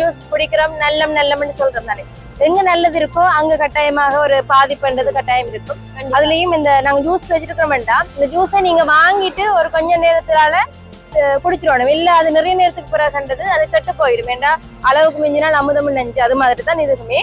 Juice குடிக்கிறோம் நல்லம் நல்லம்னு சொல்றோம் தானே எங்க நல்லது இருக்கோ அங்க கட்டாயமாக ஒரு பாதிப்புன்றது கட்டாயம் இருக்கும். அதுலயும் இந்த நாங்க ஜூஸ் வச்சிருக்கிறோம்டா இந்த ஜூஸை நீங்க வாங்கிட்டு ஒரு கொஞ்ச நேரத்தினால குடிச்சிடணும் இல்ல அது நிறைய நேரத்துக்கு பிறகுன்றது அது கெட்டு போயிடும். ஏண்டா அளவுக்கு மிஞ்சினால் அமுதம் நெஞ்சு அது மாதிரி தான் இதுக்குமே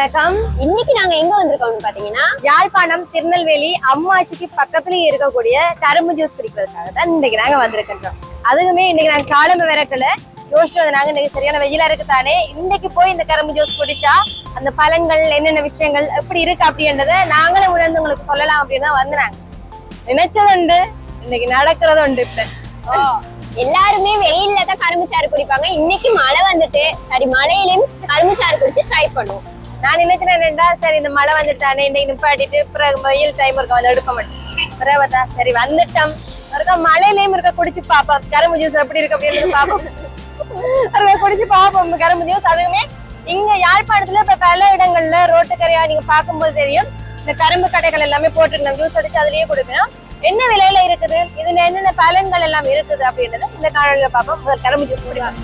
வணக்கம். இன்னைக்கு நாங்க எங்க வந்திருக்கோம்னு பாத்தீங்கன்னா யாழ்ப்பாணம் திருநெல்வேலி அம்மாச்சிக்கு பக்கத்துலயே இருக்கக்கூடிய கரும்பு ஜூஸ் குடிக்கிறதுக்காக தான் இன்னைக்கு நாங்க வந்திருக்கின்றோம். அதுக்குமே இன்னைக்கு நாங்க காலம்பு விறக்கல யோசிச்சு வந்து நாங்க இன்னைக்கு சரியான வெயிலா இருக்கு தானே இன்னைக்கு போய் இந்த கரும்பு ஜூஸ் குடிச்சா அந்த பலன்கள் என்னென்ன விஷயங்கள் எப்படி இருக்கு அப்படின்றத நாங்களே உணர்ந்து உங்களுக்கு சொல்லலாம் அப்படின்னு தான் வந்துறாங்க நினைச்சது உண்டு. இன்னைக்கு நடக்கிறது உண்டு இப்ப. எல்லாருமே வெயில்ல தான் கரும்பு சாறு குடிப்பாங்க. இன்னைக்கு மழை வந்துட்டு. சரி மழையிலயும் கரும்பு சாறு குடிச்சு ட்ரை பண்ணுவோம். நான் நினைச்சேன் என்னடா சரி இந்த மழை வந்துட்டானே இன்னைக்கு நிப்பாட்டிட்டு பிறகு வெயில் டைம் இருக்கும் அதை எடுக்க மாட்டேன். பிறகு சரி வந்துட்டோம். இருக்க மழையிலயும் இருக்க குடிச்சு பாப்போம் கரும்பு ஜூஸ் எப்படி இருக்கு அப்படின்னு பாப்போம் இருக்க குடிச்சு பாப்போம் கரும்பு ஜூஸ் அதுவுமே இங்க யாழ்ப்பாணத்துல இப்ப பல இடங்கள்ல ரோட்டுக்கரையா நீங்க பார்க்கும்போது தெரியும் இந்த கரும்பு கடைகள் எல்லாமே போட்டுருந்தோம் ஜூஸ் அடிச்சு அதுலயே கொடுக்கணும். என்ன விலையில இருக்குது? இதுல என்னென்ன பலன்கள் எல்லாம் இருக்குது அப்படின்றத இந்த காணொலியில பார்ப்போம். முதல் கரும்பு ஜூஸ் முடிவாங்க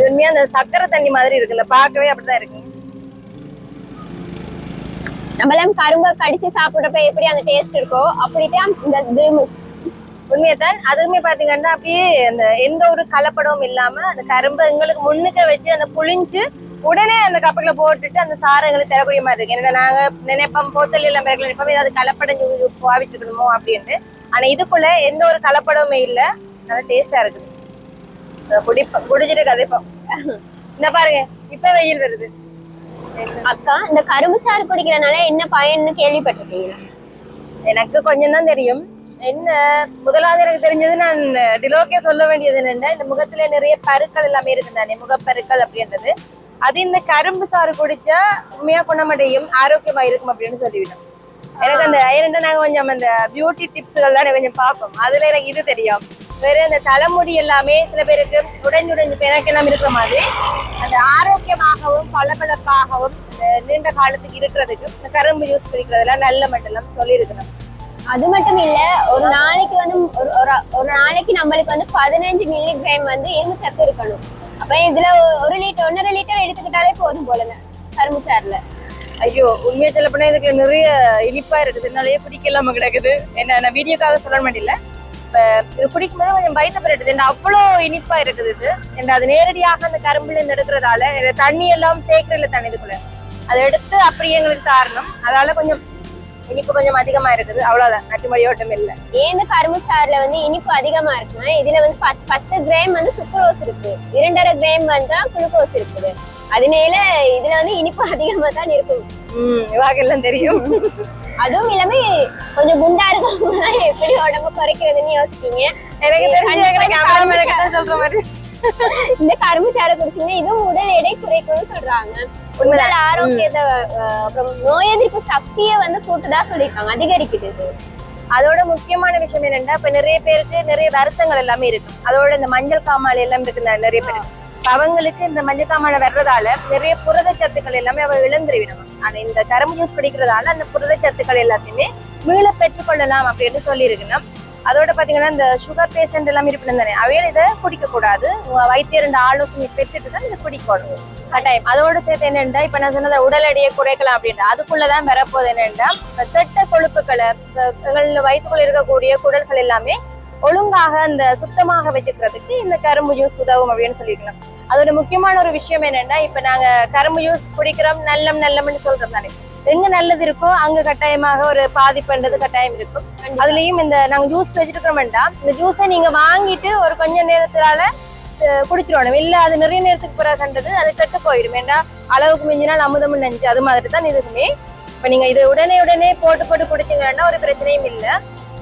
உண்மையா அந்த சக்கரை தண்ணி மாதிரி இருக்குல்ல பார்க்கவே அப்படிதான் இருக்கு. நம்மளாம் கரும்பை கடிச்சு சாப்பிடுறப்ப எப்படி அந்த டேஸ்ட் இருக்கோ அப்படித்தான் இந்த திரும்பு உண்மையத்தான் அதுவுமே பாத்தீங்கன்னா அப்படியே அந்த எந்த ஒரு கலப்படமும் இல்லாம அந்த கரும்பு எங்களுக்கு முன்னுக்க வச்சு அந்த புளிஞ்சு உடனே அந்த கப்புல போட்டுட்டு அந்த சாரை எங்களுக்கு தரக்கூடிய மாதிரி இருக்கு. ஏன்னா நாங்க நினைப்போம் போத்தல் பிறகு நினைப்போம் ஏதாவது கலப்படம் பாவிட்டு இருக்கணுமோ அப்படின்ட்டு. ஆனா இதுக்குள்ள எந்த ஒரு கலப்படமுமே இல்ல. நல்லா டேஸ்டா இருக்குது. குடிப்போம் குடிச்சிட்டு கதைப்போம். இந்த பாருங்க இப்ப வெயில் வருது. அக்கா இந்த கரும்பு சாறு குடிக்கிறனால என்ன பயன்னு கேள்விப்பட்டிருக்கீங்களா? எனக்கு கொஞ்சம் தான் தெரியும். என்ன முதலாவது எனக்கு தெரிஞ்சது நான் டிலோக்கே சொல்ல வேண்டியது என்னன்னா இந்த முகத்துல நிறைய பருக்கள் எல்லாமே இருக்கு தானே முகப்பருக்கள் அப்படின்றது. அது இந்த கரும்பு சாறு குடிச்சா உண்மையா குணமடையும் ஆரோக்கியமா இருக்கும் அப்படின்னு சொல்லிவிட்டோம். எனக்கு அந்த ஏன்னா நாங்க கொஞ்சம் அந்த பியூட்டி டிப்ஸ்கள் தான் கொஞ்சம் பார்ப்போம். அதுல எனக்கு இது தெரியும். வேற அந்த தலைமுடி எல்லாமே சில பேருக்கு உடைஞ்சு உடைஞ்சு எனக்கு இருக்கிற மாதிரி அந்த ஆரோக்கியமாகவும் பளபளப்பாகவும் நீண்ட காலத்துக்கு இருக்கிறதுக்கு இந்த கரும்பு யூஸ் பண்ணிக்கிறதுல நல்ல மட்டும் சொல்லியிருக்கிறோம் அது மட்டும் இல்ல ஒரு நாளைக்கு வந்து ஒரு ஒரு- ஒரு நாளைக்கு நம்மளுக்கு வந்து பதினஞ்சு மில்லிகிராம் வந்து இரும்பு சத்து இருக்கணும். அப்ப இதுல ஒரு லிட்டர் ஒன்னரை லிட்டர் எடுத்துக்கிட்டாலே போதும் போலங்க கரும்பு சாறுல. ஐயோ உண்மையை சொல்ல போனா இதுக்கு நிறைய இனிப்பா இருக்குதுனாலயே பிடிக்கலாம கிடக்குது. என்ன நான் வீடியோக்காக சொல்ல முடியல இப்போ இது குடிக்கும்போது கொஞ்சம் பயத்தப்படுது என்ன அவ்வளோ இனிப்பா இருக்குது இது. என்ன அது நேரடியாக அந்த கரும்புலேருந்து எடுக்கிறதால தண்ணி எல்லாம் சேர்க்கறதுல தண்ணி இதுக்குள்ள அதை எடுத்து அப்படியே எங்களுக்கு காரணம் அதால கொஞ்சம் இனிப்பு கொஞ்சம் அதிகமா இருக்குது. அவ்வளவுதான். நட்டுமடி ஓட்டம் இல்லை. ஏன் இந்த கரும்பு சாறுல வந்து இனிப்பு அதிகமா இருக்குன்னா இதுல வந்து பத்து பத்து கிராம் வந்து சுக்ரோஸ் இருக்கு. இரண்டரை கிராம் வந்து குளுக்கோஸ் இருக்குது. அதனால இதுல வந்து இனிப்பு அதிகமா தான் இருக்கும். உம் இவாக்கெல்லாம் தெரியும். அதுவும் இல்லாம கொஞ்சம் குண்டா இருக்கவங்க எப்படி உடம்பு குறைக்கிறதுன்னு யோசிப்பீங்க. எனக்கு இந்த கரும்பு மேல சாறு- சொல்ற மாதிரி. இந்த கரும்பு சாறு குடிச்சீங்கன்னா இதுவும் உடல் எடை குறைக்கும்னு சொல்றாங்க. உடல் ஆரோக்கியத்தை அப்புறம் நோய் எதிர்ப்பு சக்தியை வந்து கூட்டுதா சொல்லியிருக்காங்க அதிகரிக்குது அதோட முக்கியமான விஷயம் என்னன்னா இப்ப நிறைய பேருக்கு நிறைய வருத்தங்கள் எல்லாமே இருக்கு. அதோட இந்த மஞ்சள் காமாலை எல்லாம் இருக்கு நிறைய பேருக்கு. அவங்களுக்கு இந்த மஞ்சக்காமலை வர்றதால நிறைய புரத சத்துக்கள் எல்லாமே அவ இழந்துருவிடும் ஆனா இந்த கரும்பு ஜூஸ் குடிக்கிறதால அந்த புரத சத்துக்கள் எல்லாத்தையுமே மீள பெற்றுக்கொள்ளலாம் அப்படின்னு சொல்லியிருக்கணும் அதோட பாத்தீங்கன்னா இந்த சுகர் பேஷண்ட் எல்லாம் இருக்கணும் தானே அவையில் இதை குடிக்க கூடாது உங்க வைத்தியர் இந்த ஆலோசனை பெற்றுட்டு தான் இதை குடிக்கணும். கட்டாயம். அதோட சேர்த்து என்னென்னா இப்ப நான் சொன்னது உடல் எடையை குறைக்கலாம் அப்படின்னா அதுக்குள்ளதான் வரப்போகுது என்னென்னா திட்ட கொழுப்புகளை எங்கள் வயிற்றுக்குள்ள இருக்கக்கூடிய குடல்கள் எல்லாமே ஒழுங்காக அந்த சுத்தமாக வச்சுக்கிறதுக்கு இந்த கரும்பு ஜூஸ் உதவும் அப்படின்னு சொல்லிக்கலாம் அதோட முக்கியமான ஒரு விஷயம் என்னன்னா இப்ப நாங்க கரும்பு ஜூஸ் குடிக்கிறோம் நல்லம் நல்லம்னு சொல்றோம் தானே எங்க நல்லது இருக்கோ அங்க கட்டாயமாக ஒரு பாதிப்புன்றது கட்டாயம் இருக்கும். அதுலயும் இந்த நாங்க ஜூஸ் வச்சிருக்கிறோம்டா இந்த ஜூஸை நீங்க வாங்கிட்டு ஒரு கொஞ்ச நேரத்தினால குடிச்சிடணும் இல்ல அது நிறைய நேரத்துக்கு பிறகு கண்டது அது கெட்டு போயிடும். ஏன்னா அளவுக்கு மிஞ்சினால் அமுதம் நெஞ்சு அது மாதிரி தான் இதுக்குமே இப்ப நீங்க இது உடனே உடனே போட்டு போட்டு குடிச்சீங்கன்னா ஒரு பிரச்சனையும் இல்ல.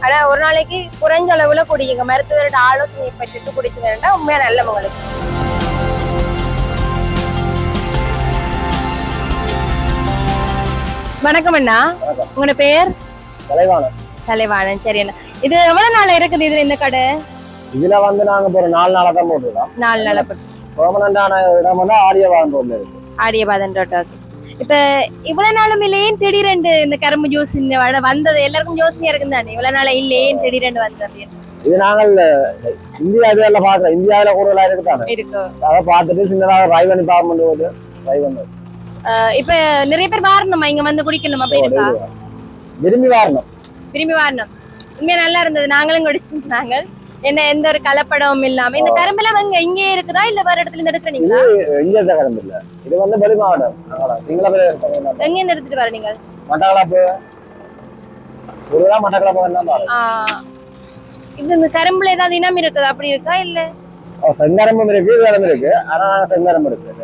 ஆனா ஒரு நாளைக்கு குறைஞ்ச அளவுல குடிங்க. மருத்துவரோட ஆலோசனை பெற்றுட்டு குடிச்சீங்கன்னா உண்மையா நல்ல உங்களுக்கு. வணக்கம் அண்ணா. உங்களோட பேர்? கலைவாணம் கலைவாணன் சரி அண்ணா. இது எவ்வளவு நாள் இருக்குது இதுல இந்த கடை? இதுல வந்து நாங்க ஒரு நாலு நாளா தான் போட்டுருக்கோம். நாலு நாளா போட்டு பெர்மனண்டான இடம் வந்து ஆரியவாதம் ரோட்ல இருக்கு. ஆடியபாதன் ரோட்டோக்கு இப்ப இவ்வளவு நாளும் இல்லையேன் திடீரெண்டு இந்த கரும்பு ஜூஸ் இந்த வந்தது? எல்லாருக்கும் யோசனையா இருக்கும் தானே? இவ்வளவு நாளா இல்லையேன் திடீரெண்டு வந்தது இது நாங்கள் இந்தியா இதுல பாக்குறோம் இந்தியாவில கூடுதலா இருக்கு அதை பார்த்துட்டு சின்னதாக ட்ரை பண்ணி பார்க்க போது ட்ரை இப்ப நிறைய பேர் வாரணுமா? இங்க வந்து குடிக்கணும்? அப்படி இருக்கா? விரும்பி வரணும். விரும்பி வாரணும். உண்மையா நல்லா இருந்தது. நாங்களும் குடிச்சிருந்தாங்க என்ன எந்த ஒரு கலப்படமும் இல்லாம. இந்த கரும்புலாம் அங்க இங்கே இருக்குதா? இல்ல வேற இடத்துல இருந்து எடுக்கிறீங்களா இங்க இருந்த கிளம்பு இல்ல. இது வந்து வெளி மாவட்டம். நாங்களா எங்க இருந்து எடுத்துட்டு வர நீங்க? மட்டக்களப்பு. ஒருவேளை மட்டக்களப்பு இது இந்த கரும்புல ஏதாவது இனம் இருக்குதா? அப்படி இருக்கா? இல்ல? செங்கரம்பும் இருக்கு இதுவும் இருக்கு. ஆனா நாங்க செங்கரம்பு இருக்கு.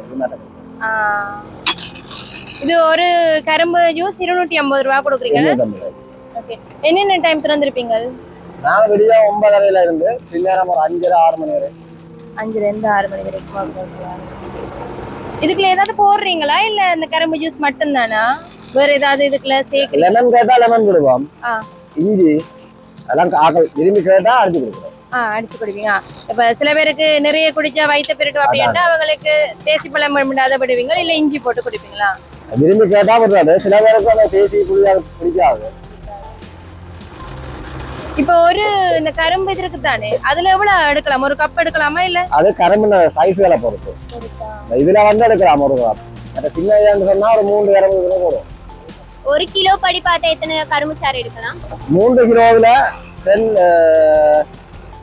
இது ஒரு கரும்பு ஜூஸ் இருநூற்றி ஐம்பது ரூபா கொடுக்குறீங்க. இருநூத்தம்பது ரூபாய். ஓகே என்னென்ன டைம் திறந்திருப்பீங்க நாங்க வெளியே ஒன்பதரையில இருந்து பின்னேரம் ஒரு அஞ்சரை ஆறு மணி வரை. அஞ்சுல இருந்து ஆறு மணி வரைக்கும். இதுக்குள்ள ஏதாவது போடுறீங்களா? இல்ல இந்த கரும்பு ஜூஸ் மட்டும்தானா? வேற ஏதாவது இதுக்குள்ள சேர்க்கல லெமன் கேட்டா லெமன் கொடுப்போம். இஞ்சி அதெல்லாம் ஆக்கள் விரும்பி கேட்டா அடிச்சு கொடுக்குறோம் ஆ அடிச்சு குடிப்பீங்க. இப்ப சில பேருக்கு நிறைய குடிச்சா வயிற்று பெருட்டு அப்படின்னா அவங்களுக்கு தேசி பழம் அதை விடுவீங்க இல்ல இஞ்சி போட்டு குடிப்பீங்களா? விரும்பி கேட்டா விடுறாது சில பேருக்கு அந்த பேசி புளியா பிடிக்காது இப்ப ஒரு இந்த கரும்பு இது இருக்கு தானே அதுல எவ்வளவு எடுக்கலாம் ஒரு கப் எடுக்கலாமா இல்ல அது கரும்பு சைஸ்களை பொறுத்து இதுல வந்து எடுக்கலாம் ஒரு கிராம் மற்ற சின்ன சொன்னா ஒரு மூன்று கரும்பு கிலோ போடும் ஒரு கிலோ படி பார்த்தா எத்தனை கரும்பு சாறு எடுக்கலாம் மூன்று கிலோவில் ரெண்டு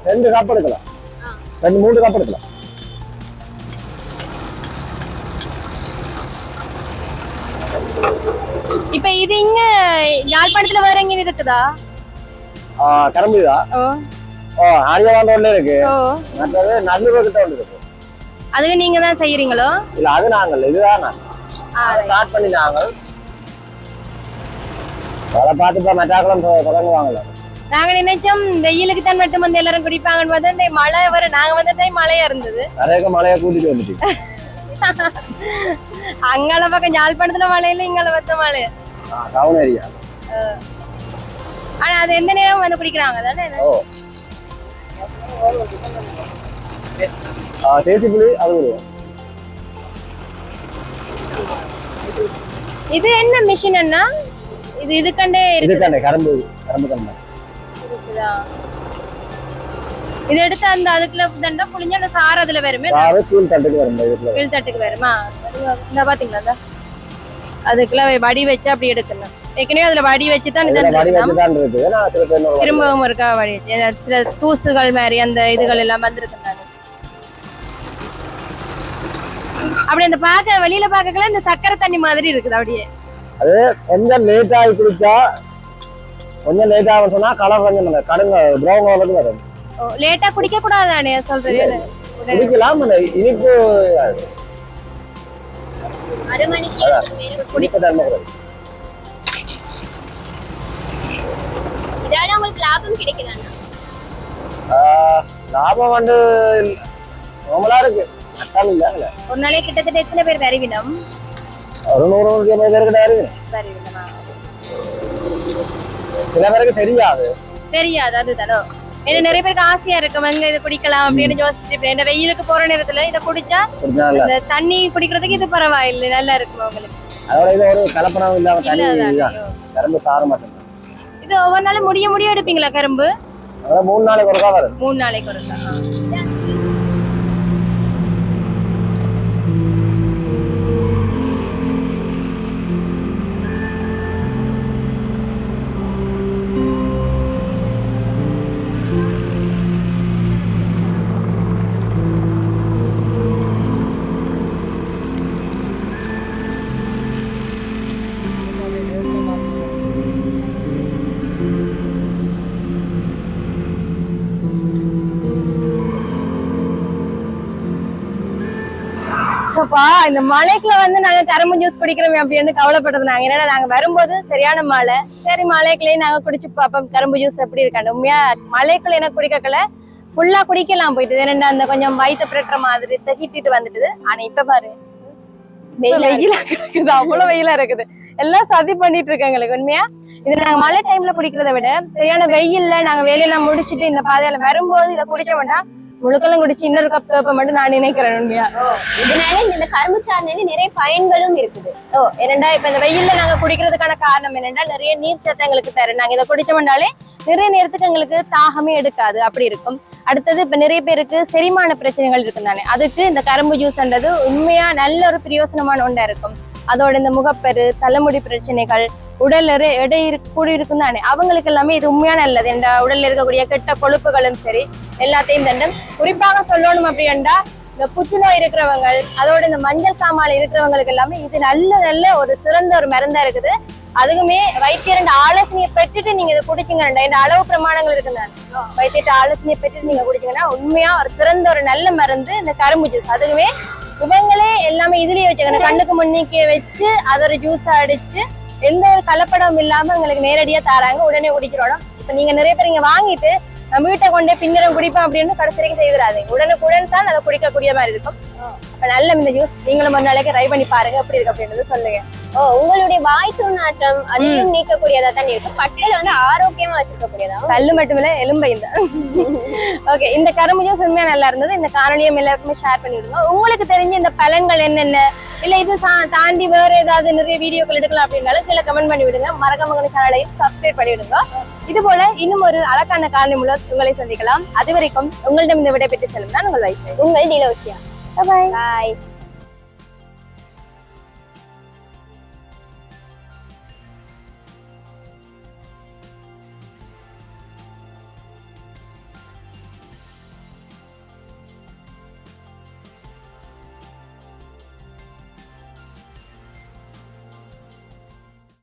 ரெண்டு கப் எடுக்கலாம் ரெண்டு மூன்று கப் எடுக்கலாம் இப்ப இது இங்க யாழ்ப்பாணத்துல வேற எங்க இருக்குதா ஆ, கரும்பு இதா ஓ. ஓ ஆரியவான் ரோட்ல இருக்கு. மற்றது நல்லூர் கிட்ட ஒன்று இருக்கு. அதுக்கு நீங்க தான் செய்யறீங்களோ இல்ல அது நாங்கள் இதுதான் நாங்கள். ஸ்டார்ட் பண்ணி நாங்கள். அதை பார்த்து இப்போ மெட்டாக்குளம் தொடங்குவாங்கல்ல நாங்க நினைச்சோம் வெயிலுக்கு தான் மட்டும் வந்து எல்லாரும் குடிப்பாங்கன்னு பார்த்தா இந்த மழை வர நாங்க வந்த டைம் மழையா இருந்தது. நிறைய மழையை கூட்டிட்டு வந்துட்டு மழை இல்லை இங்கால பத்த மழை டவுன் ஏரியா ஆனா அது எந்த நேரம் வந்து குடிக்கிறாங்க தானே இது என்ன மிஷின் அண்ணா இது இதுக்கண்டே இருக்கு கரும்பு கரும்பு கரும்பு இருக்குதா இது எடுத்து அந்த அதுக்குள்ள தண்டா புளிஞ்சு அந்த சாறு அதுல வருமே கீழ் தட்டுக்கு வரும் கீழ் தட்டுக்கு வருமா இந்த பாத்தீங்களா அதுக்குள்ள வடி வச்சு அப்படி எடுக்கணும் ஏற்கனவே அதுல வடி வச்சு தான் இதுல இதான் வடி எடுக்கணும். வச்சு தான் இருக்கு ஏன்னா சில பேர் இன்னொரு வடி- திரும்பவும் இருக்கா வடி வச்சு சில தூசுகள் மாதிரி அந்த இதுகள் எல்லாம் வந்திருக்கு அப்படி அந்த பாக்க வெளியில பாக்கல இந்த சக்கரை தண்ணி மாதிரி இருக்குது அப்படியே கொஞ்சம் லேட் ஆகி குடிச்சா கொஞ்சம் லேட் ஆகும் சொன்னா கலர் கொஞ்சம் கடுங்க ப்ரௌன் கலருக்கு வரும் லேட்டா குடிக்க கூடாதானே சொல்றேன் குடிக்கலாம் இனிப்பு அரை மணிக்கு கிடையாது. இதால உங்களுக்கு லாபம் கிடைக்குதாண்ணா லாபம் வந்து நார்மலா இருக்கு. இல்ல ஒரு நாளைக்கு கிட்டத்தட்ட எத்தனை பேர் வருவினம்? ஒரு நூறு நூற்றி ஐம்பது வருவினமா? சில பேருக்கு தெரியாது. தெரியாது அதுதானோ? ஏன்னா நிறைய பேருக்கு ஆசையா இருக்கும் எங்க இதை குடிக்கலாம் அப்படின்னு யோசிச்சுட்டு இருப்பேன். இந்த வெயிலுக்கு போற நேரத்துல இதை குடிச்சா இந்த தண்ணி குடிக்கிறதுக்கு இது பரவாயில்லை. நல்லா இருக்கும் உங்களுக்கு அதோட இது ஒரு கலப்படம் இல்லாம கரும்பு சாறு மட்டும் இது ஒவ்வொரு நாளும் முடிய முடிய எடுப்பீங்களா கரும்பு? மூணு நாளைக்கு ஒருக்கா வரும். மூணு நாளைக்கு ஒரு சோப்பா இந்த மலைக்குள்ள வந்து நாங்க கரும்பு ஜூஸ் குடிக்கிறோமே அப்படின்னு கவலைப்பட்டது நாங்க. என்னன்னா நாங்க வரும்போது சரியான மழை. சரி மலைக்குள்ளேயே நாங்க குடிச்சு பார்ப்போம் கரும்பு ஜூஸ் எப்படி இருக்காண்டு உண்மையா மலைக்குள்ள என்ன குடிக்கல ஃபுல்லா குடிக்கலாம் போயிட்டு. ரெண்டு அந்த கொஞ்சம் வயிற்று பிரட்டுற மாதிரி தகிட்டிட்டு வந்துட்டுது. ஆனா இப்ப பாரு. வெயிலா கிடக்குது அவ்வளவு வெயிலா இருக்குது. எல்லாம் சதி பண்ணிட்டு இருக்காங்க எங்களுக்கு உண்மையா? இது நாங்க மழை டைம்ல குடிக்கிறத விட சரியான வெயில்ல நாங்க வேலையெல்லாம் முடிச்சிட்டு இந்த பாதையில வரும்போது இதை குடிச்ச வேண்டாம். முழுக்கெல்லாம் குடிச்சு இன்னொரு கப் கேப்ப மட்டும் நான் நினைக்கிறேன் உண்மையா இதனால இந்த கரும்பு சாறுனால நிறைய பயன்களும் இருக்குது. ஓ என்னண்டா இப்ப இந்த வெயில்ல நாங்க குடிக்கிறதுக்கான காரணம் என்னன்னா நிறைய நீர் சத்து எங்களுக்கு தரும் நாங்க இதை குடிச்சோம்னாலே நிறைய நேரத்துக்கு எங்களுக்கு தாகமே எடுக்காது. அப்படி இருக்கும். அடுத்தது இப்ப நிறைய பேருக்கு செரிமான பிரச்சனைகள் இருக்கும் தானே அதுக்கு இந்த கரும்பு ஜூஸ்ன்றது உண்மையா நல்ல ஒரு பிரயோசனமான ஒன்றா இருக்கும். அதோட இந்த முகப்பெரு தலைமுடி பிரச்சனைகள் உடல் எடை எடை இரு- கூடி இருக்கும் தானே? அவங்களுக்கு எல்லாமே இது உண்மையா நல்லது. இந்த உடல்ல இருக்கக்கூடிய கெட்ட கொழுப்புகளும் சரி எல்லாத்தையும் தண்டும். குறிப்பாக சொல்லணும் அப்படின்னா இந்த புற்றுநோய் இருக்கிறவங்க அதோட இந்த மஞ்சள் காமாலை இருக்கிறவங்களுக்கு எல்லாமே இது நல்ல நல்ல ஒரு சிறந்த ஒரு மருந்தா இருக்குது. அதுக்குமே வைத்தியரண்ட ஆலோசனையை பெற்றுட்டு நீங்க இதை குடிச்சீங்கன்னா இந்த அளவு பிரமாணங்கள் இருக்குங்க வைத்தியர்கிட்ட ஆலோசனையை பெற்றுட்டு நீங்க குடிச்சீங்கன்னா உண்மையா ஒரு சிறந்த ஒரு நல்ல மருந்து இந்த கரும்பு ஜூஸ் அதுக்குமே இவங்களே எல்லாமே இதுலயே வச்சுக்கணும். கண்ணுக்கு முன்னிக்கே வச்சு அதை ஒரு ஜூஸா அடிச்சு எந்த ஒரு கலப்படம் இல்லாம எங்களுக்கு நேரடியா தாராங்க. உடனே குடிக்கிறோம். இப்ப நீங்க நிறைய பேர் இங்க வாங்கிட்டு நான் வீட்டை கொண்டே பின்னரம் குடிப்பேன் அப்படின்னு கடைசி வரைக்கும் செய்திடாதீங்க உடனுக்குடன் தான் அதை குடிக்கக்கூடிய மாதிரி இருக்கும். அப்ப நல்ல இந்த ஜூஸ் நீங்களும் ஒரு நாளைக்கு ட்ரை பண்ணி பாருங்க எப்படி இருக்கு அப்படின்றது சொல்லுங்க. ஓ உங்களுடைய வாய் துர்நாற்றம் அதையும் நீக்கக்கூடியதா தான் இருக்கு பட்டல் வந்து ஆரோக்கியமா வச்சிருக்கக்கூடியதாவும் கல்லு மட்டுமில்ல எலும்பை இந்த. ஓகே இந்த கரும்பு ஜூஸ் உண்மையா நல்லா இருந்தது. இந்த காணொலியும் எல்லாருக்குமே ஷேர் பண்ணி விடுங்க உங்களுக்கு தெரிஞ்ச இந்த பலன்கள் என்னென்ன? இல்ல இது சா- தாண்டி வேற ஏதாவது நிறைய வீடியோக்கள் எடுக்கலாம் அப்படின்னாலும் கீழே கமெண்ட் பண்ணி விடுங்க. மறக்காம சேனலையும் சப்ஸ்கிரைப் பண்ணி விடுங்க. இது போல இன்னும் ஒரு அழகான காணொலி மூலம் உங்களை சந்திக்கலாம். அது வரைக்கும் உங்களிடம் இந்த விடை பெற்று செல்லும் தான் உங்கள் வைஷ்ணவி. உங்கள் டிலோசியா. பாய் பாய்